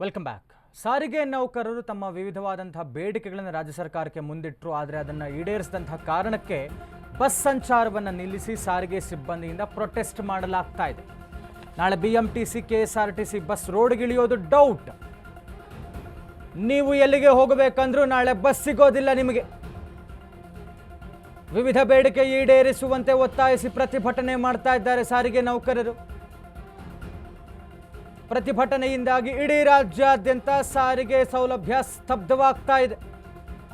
Welcome back. ಸಾರಿಗೆ ನೌಕರರು ತಮ್ಮ ವಿವಿಧವಾದಂತಹ ಬೇಡಿಕೆಗಳನ್ನು ರಾಜ್ಯ ಸರ್ಕಾರಕ್ಕೆ ಮುಂದಿಟ್ಟರು ಆದರೆ ಅದನ್ನು ಈಡೇರಿಸಿದಂತಹ ಕಾರಣಕ್ಕೆ ಬಸ್ ಸಂಚಾರವನ್ನು ನಿಲ್ಲಿಸಿ ಸಾರಿಗೆ ಸಿಬ್ಬಂದಿಯಿಂದ ಪ್ರೊಟೆಸ್ಟ್ ಮಾಡಲಾಗ್ತಾ ಇದೆ. ನಾಳೆ B M T C K S R T C bus ರೋಡ್ಗಿಳಿಯೋದು doubt ನೀವು ಎಲ್ಲಿಗೆ ಹೋಗಬೇಕಂದ್ರೂ ನಾಳೆ ಬಸ್ ಸಿಗೋದಿಲ್ಲ ನಿಮಗೆ. ವಿವಿಧ ಬೇಡಿಕೆ ಈಡೇರಿಸುವಂತೆ ಒತ್ತಾಯಿಸಿ ಪ್ರತಿಭಟನೆ ಮಾಡ್ತಾ ಇದ್ದಾರೆ ಸಾರಿಗೆ ನೌಕರರು. ಪ್ರತಿಭಟನೆಯಿಂದಾಗಿ ಇಡೀ ರಾಜ್ಯಾದ್ಯಂತ ಸಾರಿಗೆ ಸೌಲಭ್ಯ ಸ್ತಬ್ಧವಾಗ್ತಾ ಇದೆ.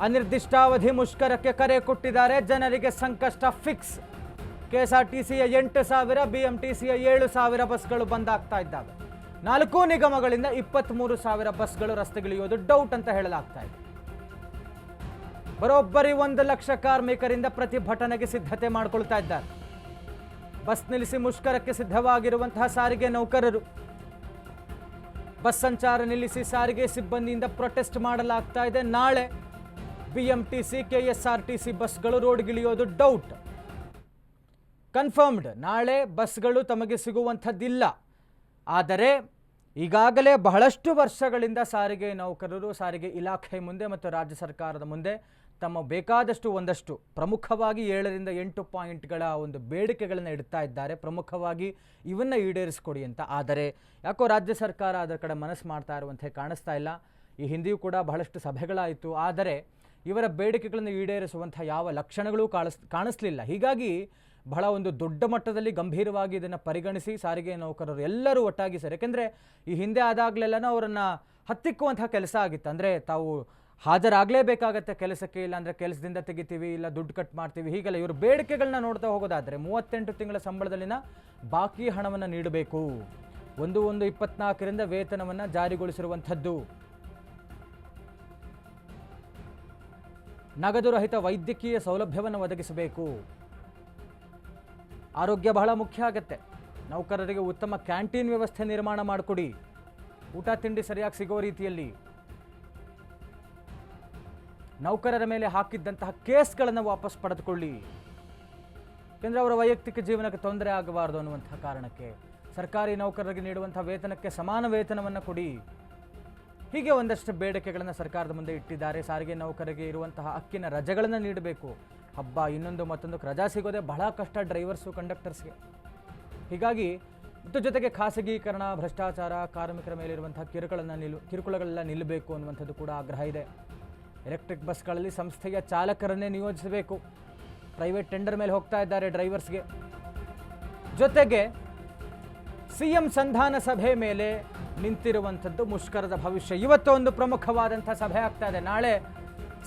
ಅನಿರ್ದಿಷ್ಟಾವಧಿ ಮುಷ್ಕರಕ್ಕೆ ಕರೆ ಕೊಟ್ಟಿದ್ದಾರೆ. ಜನರಿಗೆ ಸಂಕಷ್ಟ ಫಿಕ್ಸ್. ಕೆಎಸ್ಆರ್ಟಿಸಿಯ ಎಂಟು ಸಾವಿರ, ಬಿಎಂಟಿಸಿಯ ಏಳು ಸಾವಿರ ಬಸ್ಗಳು ಬಂದಾಗ್ತಾ ಇದ್ದಾವೆ. ನಾಲ್ಕು ನಿಗಮಗಳಿಂದ ಇಪ್ಪತ್ತ್ಮೂರು ಸಾವಿರ ಬಸ್ಗಳು ರಸ್ತೆಗಿಳಿಯೋದು ಡೌಟ್ ಅಂತ ಹೇಳಲಾಗ್ತಾ ಇದೆ. ಬರೋಬ್ಬರಿ ಒಂದು ಲಕ್ಷ ಕಾರ್ಮಿಕರಿಂದ ಪ್ರತಿಭಟನೆಗೆ ಸಿದ್ಧತೆ ಮಾಡಿಕೊಳ್ತಾ ಇದ್ದಾರೆ. ಬಸ್ ನಿಲ್ಲಿಸಿ ಮುಷ್ಕರಕ್ಕೆ ಸಿದ್ಧವಾಗಿರುವಂತಹ ಸಾರಿಗೆ ನೌಕರರು. ಬಸ್ ಸಂಚಾರ ನಿಲ್ಲಿಸಿ ಸಾರಿಗೆ ಸಿಬ್ಬಂದಿಯಿಂದ ಪ್ರೊಟೆಸ್ಟ್ ಮಾಡಲಾಗ್ತಾ ಇದೆ. ನಾಳೆ ಬಿಎಂಟಿಸಿ, ಕೆಎಸ್ಆರ್ಟಿಸಿ ಬಸ್ಗಳು ರೋಡ್ಗಿಳಿಯೋದು ಡೌಟ್. ಕನ್ಫರ್ಮ್ಡ್, ನಾಳೆ ಬಸ್ಗಳು ತಮಗೆ ಸಿಗುವಂಥದ್ದಿಲ್ಲ. ಆದರೆ ಈಗಾಗಲೇ ಬಹಳಷ್ಟು ವರ್ಷಗಳಿಂದ ಸಾರಿಗೆ ನೌಕರರು, ಸಾರಿಗೆ ಇಲಾಖೆ ಮುಂದೆ ಮತ್ತು ರಾಜ್ಯ ಸರ್ಕಾರದ ಮುಂದೆ ತಮ್ಮ ಬೇಕಾದಷ್ಟು ಒಂದಷ್ಟು, ಪ್ರಮುಖವಾಗಿ ಏಳರಿಂದ ಎಂಟು ಪಾಯಿಂಟ್ಗಳ ಒಂದು ಬೇಡಿಕೆಗಳನ್ನು ಇಡ್ತಾ ಇದ್ದಾರೆ. ಪ್ರಮುಖವಾಗಿ ಇವನ್ನ ಈಡೇರಿಸ್ಕೊಡಿ ಅಂತ. ಆದರೆ ಯಾಕೋ ರಾಜ್ಯ ಸರ್ಕಾರ ಅದರ ಕಡೆ ಮನಸ್ಸು ಮಾಡ್ತಾ ಇರುವಂತೆ ಕಾಣಿಸ್ತಾ ಇಲ್ಲ. ಈ ಹಿಂದೆಯೂ ಕೂಡ ಬಹಳಷ್ಟು ಸಭೆಗಳಾಯಿತು. ಆದರೆ ಇವರ ಬೇಡಿಕೆಗಳನ್ನು ಈಡೇರಿಸುವಂಥ ಯಾವ ಲಕ್ಷಣಗಳು ಕಾಣಿಸ್, ಕಾಣಿಸ್ಲಿಲ್ಲ. ಹೀಗಾಗಿ ಬಹಳ ಒಂದು ದೊಡ್ಡ ಮಟ್ಟದಲ್ಲಿ ಗಂಭೀರವಾಗಿ ಇದನ್ನು ಪರಿಗಣಿಸಿ ಸಾರಿಗೆ ನೌಕರರು ಎಲ್ಲರೂ ಒಟ್ಟಾಗಿ ಸರ್. ಯಾಕೆಂದರೆ ಈ ಹಿಂದೆ ಆದಾಗಲೆಲ್ಲನೂ ಅವರನ್ನು ಹತ್ತಿಕ್ಕುವಂತಹ ಕೆಲಸ ಆಗಿತ್ತು. ಅಂದರೆ ತಾವು ಹಾಜರಾಗಲೇಬೇಕಾಗತ್ತೆ ಕೆಲಸಕ್ಕೆ, ಇಲ್ಲಾಂದರೆ ಕೆಲಸದಿಂದ ತೆಗಿತೀವಿ, ಇಲ್ಲ ದುಡ್ಡು ಕಟ್ ಮಾಡ್ತೀವಿ, ಹೀಗೆಲ್ಲ ಇವರು ಬೇಡಿಕೆಗಳನ್ನ ನೋಡ್ತಾ ಹೋಗೋದಾದರೆ ಮೂವತ್ತೆಂಟು ತಿಂಗಳ ಸಂಬಳದಲ್ಲಿನ ಬಾಕಿ ಹಣವನ್ನು ನೀಡಬೇಕು. ಒಂದು ಒಂದು ಇಪ್ಪತ್ನಾಲ್ಕರಿಂದ ವೇತನವನ್ನು ಜಾರಿಗೊಳಿಸಿರುವಂಥದ್ದು. ನಗದು ರಹಿತ ವೈದ್ಯಕೀಯ ಸೌಲಭ್ಯವನ್ನು ಒದಗಿಸಬೇಕು. ಆರೋಗ್ಯ ಬಹಳ ಮುಖ್ಯ ಆಗತ್ತೆ. ನೌಕರರಿಗೆ ಉತ್ತಮ ಕ್ಯಾಂಟೀನ್ ವ್ಯವಸ್ಥೆ ನಿರ್ಮಾಣ ಮಾಡಿಕೊಡಿ. ಊಟ, ತಿಂಡಿ ಸರಿಯಾಗಿ ಸಿಗೋ ರೀತಿಯಲ್ಲಿ. ನೌಕರರ ಮೇಲೆ ಹಾಕಿದ್ದಂತಹ ಕೇಸ್ಗಳನ್ನು ವಾಪಸ್ ಪಡೆದುಕೊಳ್ಳಿ. ಏಕೆಂದರೆ ಅವರ ವೈಯಕ್ತಿಕ ಜೀವನಕ್ಕೆ ತೊಂದರೆ ಆಗಬಾರದು ಅನ್ನುವಂತಹ ಕಾರಣಕ್ಕೆ ಸರ್ಕಾರಿ ನೌಕರರಿಗೆ ನೀಡುವಂಥ ವೇತನಕ್ಕೆ ಸಮಾನ ವೇತನವನ್ನು ಕೊಡಿ. ಹೀಗೆ ಒಂದಷ್ಟು ಬೇಡಿಕೆಗಳನ್ನು ಸರ್ಕಾರದ ಮುಂದೆ ಇಟ್ಟಿದ್ದಾರೆ. ಸಾರಿಗೆ ನೌಕರರಿಗೆ ಇರುವಂತಹ ಅಕ್ಕಿನ ರಜೆಗಳನ್ನು ನೀಡಬೇಕು. ಹಬ್ಬ ಇನ್ನೊಂದು ಮತ್ತೊಂದು ರಜಾ ಸಿಗೋದೇ ಬಹಳ ಕಷ್ಟ ಡ್ರೈವರ್ಸು ಕಂಡಕ್ಟರ್ಸ್ಗೆ ಹೀಗಾಗಿ ಮತ್ತು ಜೊತೆಗೆ ಖಾಸಗೀಕರಣ, ಭ್ರಷ್ಟಾಚಾರ, ಕಾರ್ಮಿಕರ ಮೇಲಿರುವಂತಹ ಕಿರುಕುಳನ್ನು ನಿಲ್, ಕಿರುಕುಳಗಳೆಲ್ಲ ನಿಲ್ಲಬೇಕು ಅನ್ನುವಂಥದ್ದು ಕೂಡ ಆಗ್ರಹ ಇದೆ. ಎಲೆಕ್ಟ್ರಿಕ್ ಬಸ್ಗಳಲ್ಲಿ ಸಂಸ್ಥೆಯ ಚಾಲಕರನ್ನೇ ನಿಯೋಜಿಸಬೇಕು. ಪ್ರೈವೇಟ್ ಟೆಂಡರ್ ಮೇಲೆ ಹೋಗ್ತಾ ಇದ್ದಾರೆ ಡ್ರೈವರ್ಸ್ಗೆ. ಜೊತೆಗೆ ಸಿಎಂ ಸಂಧಾನ ಸಭೆ ಮೇಲೆ ನಿಂತಿರುವಂಥದ್ದು ಮುಷ್ಕರದ ಭವಿಷ್ಯ. ಇವತ್ತು ಒಂದು ಪ್ರಮುಖವಾದಂಥ ಸಭೆ ಆಗ್ತಾ ಇದೆ. ನಾಳೆ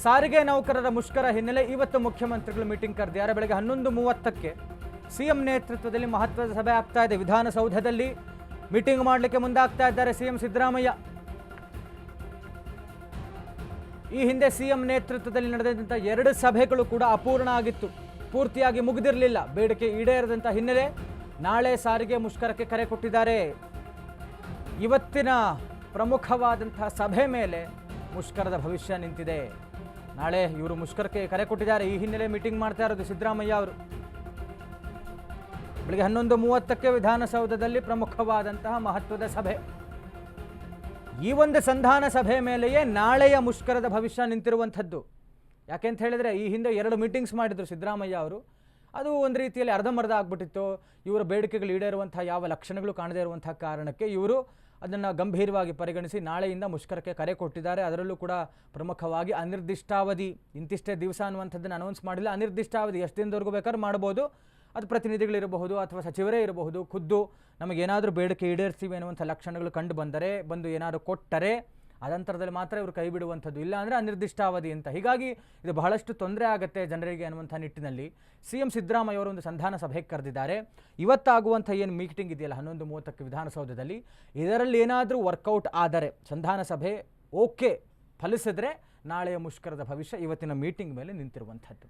ಸಾರಿಗೆ ನೌಕರರ ಮುಷ್ಕರ ಹಿನ್ನೆಲೆ ಇವತ್ತು ಮುಖ್ಯಮಂತ್ರಿಗಳು ಮೀಟಿಂಗ್ ಕರೆದಿದ್ದಾರೆ ಬೆಳಗ್ಗೆ ಹನ್ನೊಂದು ಮೂವತ್ತಕ್ಕೆ ಸಿಎಂ ನೇತೃತ್ವದಲ್ಲಿ ಮಹತ್ವದ ಸಭೆ ಆಗ್ತಾ ಇದೆ. ವಿಧಾನಸೌಧದಲ್ಲಿ ಮೀಟಿಂಗ್ ಮಾಡಲಿಕ್ಕೆ ಮುಂದಾಗ್ತಾ ಇದ್ದಾರೆ ಸಿಎಂ ಸಿದ್ದರಾಮಯ್ಯ. ಈ ಹಿಂದೆ ಸಿಎಂ ನೇತೃತ್ವದಲ್ಲಿ ನಡೆದಂತಹ ಎರಡು ಸಭೆಗಳು ಕೂಡ ಅಪೂರ್ಣ ಆಗಿತ್ತು. ಪೂರ್ತಿಯಾಗಿ ಮುಗಿದಿರಲಿಲ್ಲ. ಬೇಡಿಕೆ ಈಡೇರದಂಥ ಹಿನ್ನೆಲೆ ನಾಳೆ ಸಾರಿಗೆ ಮುಷ್ಕರಕ್ಕೆ ಕರೆ ಕೊಟ್ಟಿದ್ದಾರೆ. ಇವತ್ತಿನ ಪ್ರಮುಖವಾದಂತಹ ಸಭೆ ಮೇಲೆ ಮುಷ್ಕರದ ಭವಿಷ್ಯ ನಿಂತಿದೆ. ನಾಳೆ ಇವರು ಮುಷ್ಕರಕ್ಕೆ ಕರೆ ಕೊಟ್ಟಿದ್ದಾರೆ. ಈ ಹಿನ್ನೆಲೆ ಮೀಟಿಂಗ್ ಮಾಡ್ತಾ ಇರೋದು ಸಿದ್ದರಾಮಯ್ಯ ಅವರು. ಬೆಳಗ್ಗೆ ಹನ್ನೊಂದು ಮೂವತ್ತಕ್ಕೆ ವಿಧಾನಸೌಧದಲ್ಲಿ ಪ್ರಮುಖವಾದಂತಹ ಮಹತ್ವದ ಸಭೆ. ಈ ಒಂದು ಸಂಧಾನ ಸಭೆ ಮೇಲೆಯೇ ನಾಳೆಯ ಮುಷ್ಕರದ ಭವಿಷ್ಯ ನಿಂತಿರುವಂಥದ್ದು. ಯಾಕೆಂತ ಹೇಳಿದ್ರೆ ಈ ಹಿಂದೆ ಎರಡು ಮೀಟಿಂಗ್ಸ್ ಮಾಡಿದ್ರು ಸಿದ್ದರಾಮಯ್ಯ ಅವರು. ಅದು ಒಂದು ರೀತಿಯಲ್ಲಿ ಅರ್ಧಂಬರ್ಧ ಆಗ್ಬಿಟ್ಟಿತ್ತು. ಇವರ ಬೇಡಿಕೆಗಳು ಈಡೇರುವಂಥ ಯಾವ ಲಕ್ಷಣಗಳು ಕಾಣದೇ ಇರುವಂಥ ಕಾರಣಕ್ಕೆ ಇವರು ಅದನ್ನು ಗಂಭೀರವಾಗಿ ಪರಿಗಣಿಸಿ ನಾಳೆಯಿಂದ ಮುಷ್ಕರಕ್ಕೆ ಕರೆ ಕೊಟ್ಟಿದ್ದಾರೆ. ಅದರಲ್ಲೂ ಕೂಡ ಪ್ರಮುಖವಾಗಿ ಅನಿರ್ದಿಷ್ಟಾವಧಿ, ಇಂತಿಷ್ಟೇ ದಿವಸ ಅನ್ನುವಂಥದ್ದನ್ನು ಅನೌನ್ಸ್ ಮಾಡಿಲ್ಲ. ಅನಿರ್ದಿಷ್ಟಾವಧಿ ಎಷ್ಟು ದಿನದವರೆಗೂ ಬೇಕಾದ್ರೂ ಮಾಡ್ಬೋದು. ಅದು ಪ್ರತಿನಿಧಿಗಳಿರಬಹುದು ಅಥವಾ ಸಚಿವರೇ ಇರಬಹುದು, ಖುದ್ದು ನಮಗೇನಾದರೂ ಬೇಡಿಕೆ ಈಡೇರಿಸಿವೆ ಅನ್ನುವಂಥ ಲಕ್ಷಣಗಳು ಕಂಡು ಬಂದರೆ, ಬಂದು ಏನಾದರೂ ಕೊಟ್ಟರೆ ಅದಂತರದಲ್ಲಿ ಮಾತ್ರ ಇವರು ಕೈ ಬಿಡುವಂಥದ್ದು. ಇಲ್ಲ ಅಂದರೆ ಅನಿರ್ದಿಷ್ಟಾವಧಿ ಅಂತ. ಹೀಗಾಗಿ ಇದು ಬಹಳಷ್ಟು ತೊಂದರೆ ಆಗುತ್ತೆ ಜನರಿಗೆ ಅನ್ನುವಂಥ ನಿಟ್ಟಿನಲ್ಲಿ. ಸಿ ಎಂ ಸಿದ್ದರಾಮಯ್ಯ ಅವರು ಒಂದು ಸಂಧಾನ ಸಭೆಗೆ ಕರೆದಿದ್ದಾರೆ. ಇವತ್ತಾಗುವಂಥ ಏನು ಮೀಟಿಂಗ್ ಇದೆಯಲ್ಲ, ಹನ್ನೊಂದು ಮೂವತ್ತಕ್ಕೆ ವಿಧಾನಸೌಧದಲ್ಲಿ, ಇದರಲ್ಲಿ ಏನಾದರೂ ವರ್ಕೌಟ್ ಆದರೆ, ಸಂಧಾನ ಸಭೆ ಓಕೆ ಫಲಿಸಿದ್ರೆ ನಾಳೆಯ ಮುಷ್ಕರದ ಭವಿಷ್ಯ ಇವತ್ತಿನ ಮೀಟಿಂಗ್ ಮೇಲೆ ನಿಂತಿರುವಂಥದ್ದು.